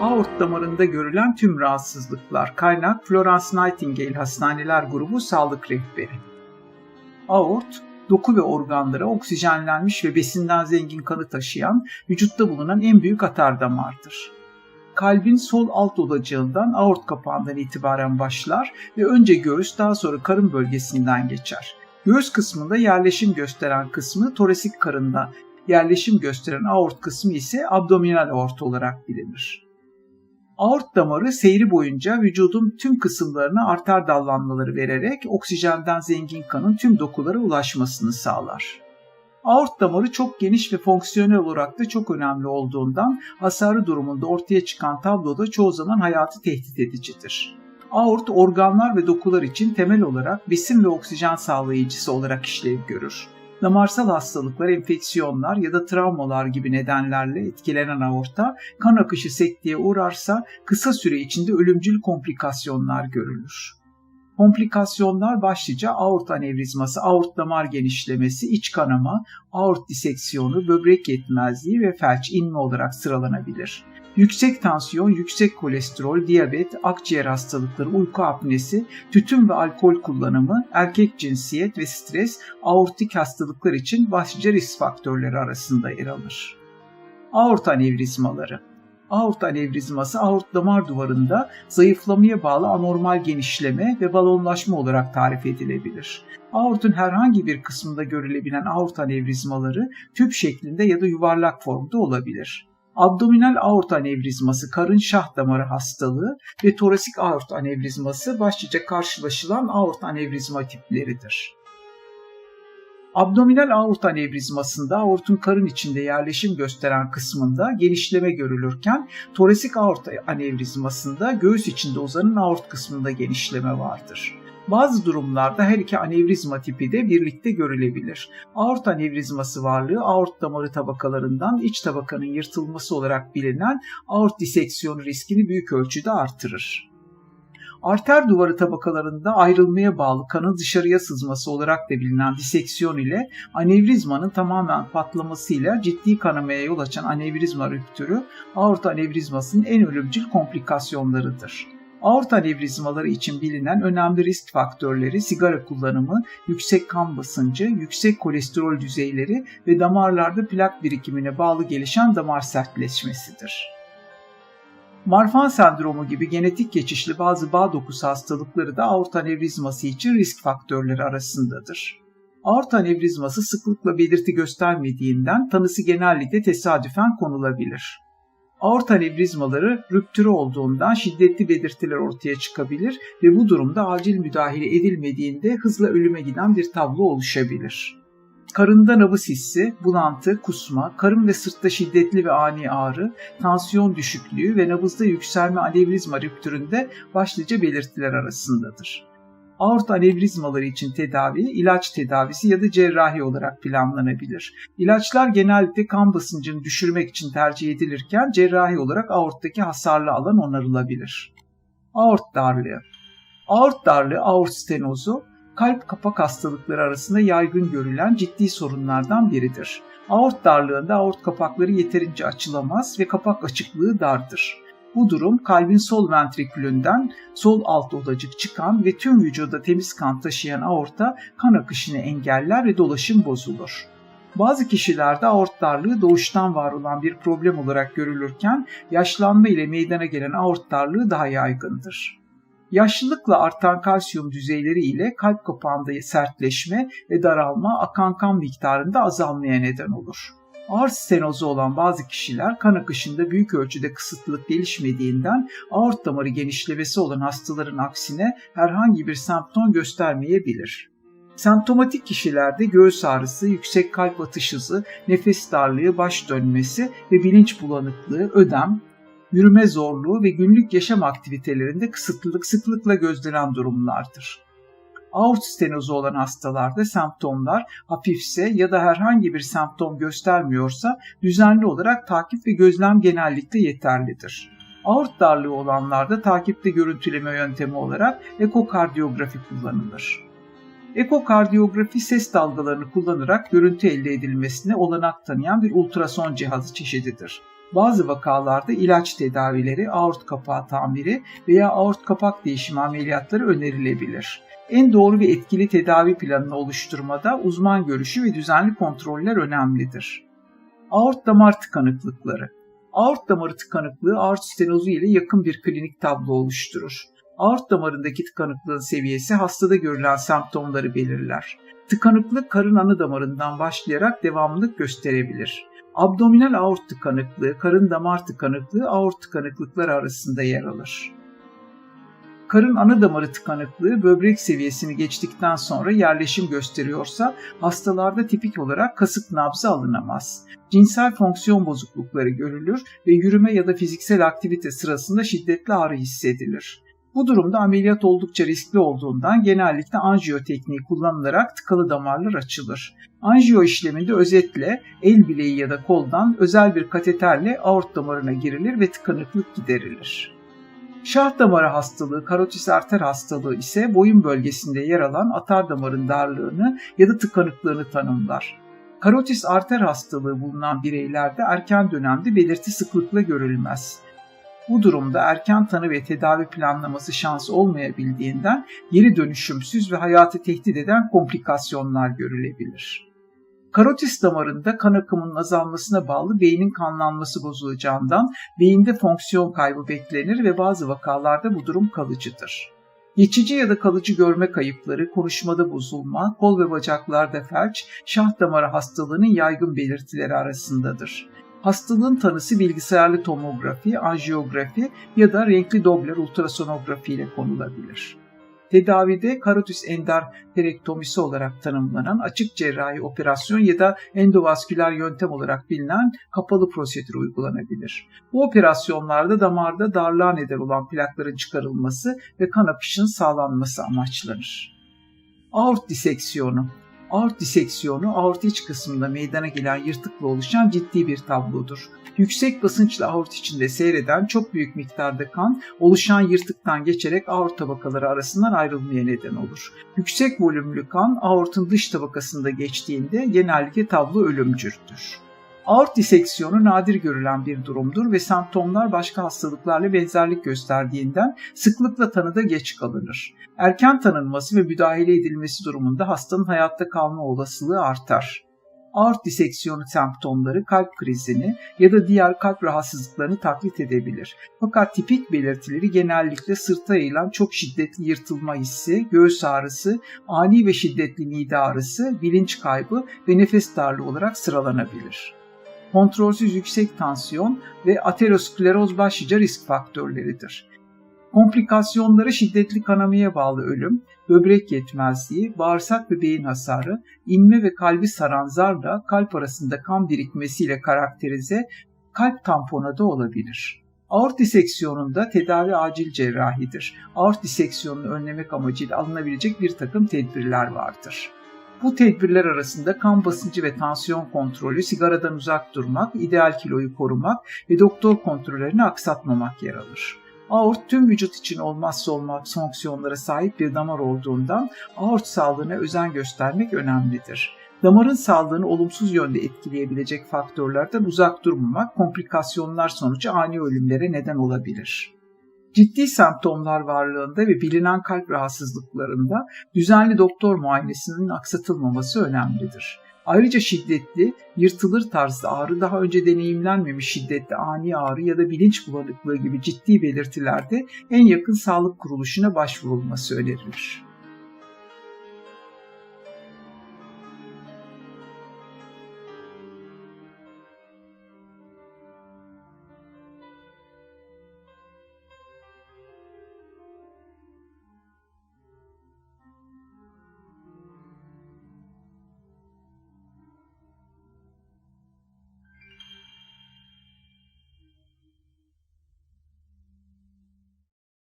Aort damarında görülen tüm rahatsızlıklar. Kaynak Florence Nightingale Hastaneler Grubu Sağlık Rehberi. Aort, doku ve organlara oksijenlenmiş ve besinden zengin kanı taşıyan vücutta bulunan en büyük atar damardır. Kalbin sol alt odacığından aort kapağından itibaren başlar ve önce göğüs daha sonra karın bölgesinden geçer. Göğüs kısmında yerleşim gösteren kısmı toresik karında, yerleşim gösteren aort kısmı ise abdominal aort olarak bilinir. Aort damarı seyri boyunca vücudun tüm kısımlarına arter dallanmaları vererek oksijenden zengin kanın tüm dokulara ulaşmasını sağlar. Aort damarı çok geniş ve fonksiyonel olarak da çok önemli olduğundan hasarı durumunda ortaya çıkan tabloda çoğu zaman hayatı tehdit edicidir. Aort organlar ve dokular için temel olarak besin ve oksijen sağlayıcısı olarak işlev görür. Damarsal hastalıklar, enfeksiyonlar ya da travmalar gibi nedenlerle etkilenen aorta kan akışı sekteye uğrarsa kısa süre içinde ölümcül komplikasyonlar görülür. Komplikasyonlar başlıca aort anevrizması, aort damar genişlemesi, iç kanama, aort diseksiyonu, böbrek yetmezliği ve felç inme olarak sıralanabilir. Yüksek tansiyon, yüksek kolesterol, diyabet, akciğer hastalıkları, uyku apnesi, tütün ve alkol kullanımı, erkek cinsiyet ve stres aortik hastalıklar için başlıca risk faktörleri arasında yer alır. Aort anevrizmaları Aort anevrizması aort damar duvarında zayıflamaya bağlı anormal genişleme ve balonlaşma olarak tarif edilebilir. Aortun herhangi bir kısmında görülebilen aort anevrizmaları tüp şeklinde ya da yuvarlak formda olabilir. Abdominal aort anevrizması karın şah damarı hastalığı ve torasik aort anevrizması başlıca karşılaşılan aort anevrizma tipleridir. Abdominal aort anevrizmasında aortun karın içinde yerleşim gösteren kısmında genişleme görülürken torasik aort anevrizmasında göğüs içinde uzanan aort kısmında genişleme vardır. Bazı durumlarda her iki anevrizma tipi de birlikte görülebilir. Aort anevrizması varlığı aort damarı tabakalarından iç tabakanın yırtılması olarak bilinen aort diseksiyonu riskini büyük ölçüde artırır. Arter duvarı tabakalarında ayrılmaya bağlı kanın dışarıya sızması olarak da bilinen diseksiyon ile anevrizmanın tamamen patlamasıyla ciddi kanamaya yol açan anevrizma rüptürü aort anevrizmasının en ölümcül komplikasyonlarıdır. Aort anevrizmaları için bilinen önemli risk faktörleri sigara kullanımı, yüksek kan basıncı, yüksek kolesterol düzeyleri ve damarlarda plak birikimine bağlı gelişen damar sertleşmesidir. Marfan sendromu gibi genetik geçişli bazı bağ dokusu hastalıkları da aort anevrizması için risk faktörleri arasındadır. Aort anevrizması sıklıkla belirti göstermediğinden tanısı genellikle tesadüfen konulabilir. Aort anevrizmaları rüptürü olduğundan şiddetli belirtiler ortaya çıkabilir ve bu durumda acil müdahale edilmediğinde hızla ölüme giden bir tablo oluşabilir. Karında nabız hissi, bulantı, kusma, karın ve sırtta şiddetli ve ani ağrı, tansiyon düşüklüğü ve nabızda yükselme anevrizma rüptüründe başlıca belirtiler arasındadır. Aort anevrizmaları için tedavi, ilaç tedavisi ya da cerrahi olarak planlanabilir. İlaçlar genellikle kan basıncını düşürmek için tercih edilirken cerrahi olarak aorttaki hasarlı alan onarılabilir. Aort darlığı Aort darlığı, aort stenozu, kalp kapak hastalıkları arasında yaygın görülen ciddi sorunlardan biridir. Aort darlığında aort kapakları yeterince açılamaz ve kapak açıklığı dardır. Bu durum kalbin sol ventrikülünden sol alt odacık çıkan ve tüm vücuda temiz kan taşıyan aorta kan akışını engeller ve dolaşım bozulur. Bazı kişilerde aort darlığı doğuştan var olan bir problem olarak görülürken yaşlanma ile meydana gelen aort darlığı daha yaygındır. Yaşlılıkla artan kalsiyum düzeyleri ile kalp kapağında sertleşme ve daralma akan kan miktarında azalmaya neden olur. Ağır stenozu olan bazı kişiler kan akışında büyük ölçüde kısıtlılık gelişmediğinden aort damarı genişlemesi olan hastaların aksine herhangi bir semptom göstermeyebilir. Semptomatik kişilerde göğüs ağrısı, yüksek kalp atış hızı, nefes darlığı, baş dönmesi ve bilinç bulanıklığı, ödem, yürüme zorluğu ve günlük yaşam aktivitelerinde kısıtlılık sıklıkla gözlenen durumlardır. Aort stenozu olan hastalarda semptomlar hafifse ya da herhangi bir semptom göstermiyorsa düzenli olarak takip ve gözlem genellikle yeterlidir. Aort darlığı olanlarda takipte görüntüleme yöntemi olarak ekokardiyografi kullanılır. Ekokardiyografi ses dalgalarını kullanarak görüntü elde edilmesine olanak tanıyan bir ultrason cihazı çeşididir. Bazı vakalarda ilaç tedavileri, aort kapağı tamiri veya aort kapak değişimi ameliyatları önerilebilir. En doğru ve etkili tedavi planını oluşturmada uzman görüşü ve düzenli kontroller önemlidir. Aort damar tıkanıklıkları Aort damarı tıkanıklığı aort stenozu ile yakın bir klinik tablo oluşturur. Aort damarındaki tıkanıklığın seviyesi hastada görülen semptomları belirler. Tıkanıklık karın anı damarından başlayarak devamlılık gösterebilir. Abdominal aort tıkanıklığı, karın damar tıkanıklığı aort tıkanıklıkları arasında yer alır. Karın ana damarı tıkanıklığı böbrek seviyesini geçtikten sonra yerleşim gösteriyorsa hastalarda tipik olarak kasık nabzı alınamaz. Cinsel fonksiyon bozuklukları görülür ve yürüme ya da fiziksel aktivite sırasında şiddetli ağrı hissedilir. Bu durumda ameliyat oldukça riskli olduğundan genellikle anjiyo tekniği kullanılarak tıkalı damarlar açılır. Anjiyo işleminde özetle el bileği ya da koldan özel bir kateterle aort damarına girilir ve tıkanıklık giderilir. Şah damarı hastalığı, karotis arter hastalığı ise boyun bölgesinde yer alan atar damarın darlığını ya da tıkanıklığını tanımlar. Karotis arter hastalığı bulunan bireylerde erken dönemde belirti sıklıkla görülmez. Bu durumda erken tanı ve tedavi planlaması şans olmayabildiğinden geri dönüşümsüz ve hayatı tehdit eden komplikasyonlar görülebilir. Karotis damarında kan akımının azalmasına bağlı beynin kanlanması bozulacağından beyinde fonksiyon kaybı beklenir ve bazı vakalarda bu durum kalıcıdır. Geçici ya da kalıcı görme kayıpları, konuşmada bozulma, kol ve bacaklarda felç, şah damarı hastalığının yaygın belirtileri arasındadır. Hastalığın tanısı bilgisayarlı tomografi, anjiyografi ya da renkli Doppler ultrasonografi ile konulabilir. Tedavide karotis endarterektomisi olarak tanımlanan açık cerrahi operasyon ya da endovasküler yöntem olarak bilinen kapalı prosedür uygulanabilir. Bu operasyonlarda damarda darlığa neden olan plakların çıkarılması ve kan akışının sağlanması amaçlanır. Aort diseksiyonu Aort diseksiyonu aort iç kısmında meydana gelen yırtıkla oluşan ciddi bir tablodur. Yüksek basınçla aort içinde seyreden çok büyük miktarda kan oluşan yırtıktan geçerek aort tabakaları arasından ayrılmaya neden olur. Yüksek volümlü kan aortun dış tabakasında geçtiğinde genellikle tablo ölümcüldür. Aort diseksiyonu nadir görülen bir durumdur ve semptomlar başka hastalıklarla benzerlik gösterdiğinden sıklıkla tanıda geç kalınır. Erken tanınması ve müdahale edilmesi durumunda hastanın hayatta kalma olasılığı artar. Aort diseksiyonu semptomları kalp krizini ya da diğer kalp rahatsızlıklarını taklit edebilir. Fakat tipik belirtileri genellikle sırta yayılan çok şiddetli yırtılma hissi, göğüs ağrısı, ani ve şiddetli mide ağrısı, bilinç kaybı ve nefes darlığı olarak sıralanabilir kontrolsüz yüksek tansiyon ve ateroskleroz başlıca risk faktörleridir. Komplikasyonları şiddetli kanamaya bağlı ölüm, böbrek yetmezliği, bağırsak ve beyin hasarı, inme ve kalbi saran zarla kalp arasında kan birikmesiyle karakterize kalp tamponu da olabilir. Aort diseksiyonunda tedavi acil cerrahidir. Aort diseksiyonunu önlemek amacıyla alınabilecek bir takım tedbirler vardır. Bu tedbirler arasında kan basıncı ve tansiyon kontrolü, sigaradan uzak durmak, ideal kiloyu korumak ve doktor kontrollerini aksatmamak yer alır. Aort tüm vücut için olmazsa olmaz fonksiyonlara sahip bir damar olduğundan aort sağlığına özen göstermek önemlidir. Damarın sağlığını olumsuz yönde etkileyebilecek faktörlerden uzak durmamak komplikasyonlar sonucu ani ölümlere neden olabilir. Ciddi semptomlar varlığında ve bilinen kalp rahatsızlıklarında düzenli doktor muayenesinin aksatılmaması önemlidir. Ayrıca şiddetli, yırtılır tarzda ağrı daha önce deneyimlenmemiş şiddetli ani ağrı ya da bilinç bulanıklığı gibi ciddi belirtilerde en yakın sağlık kuruluşuna başvurulması önerilir.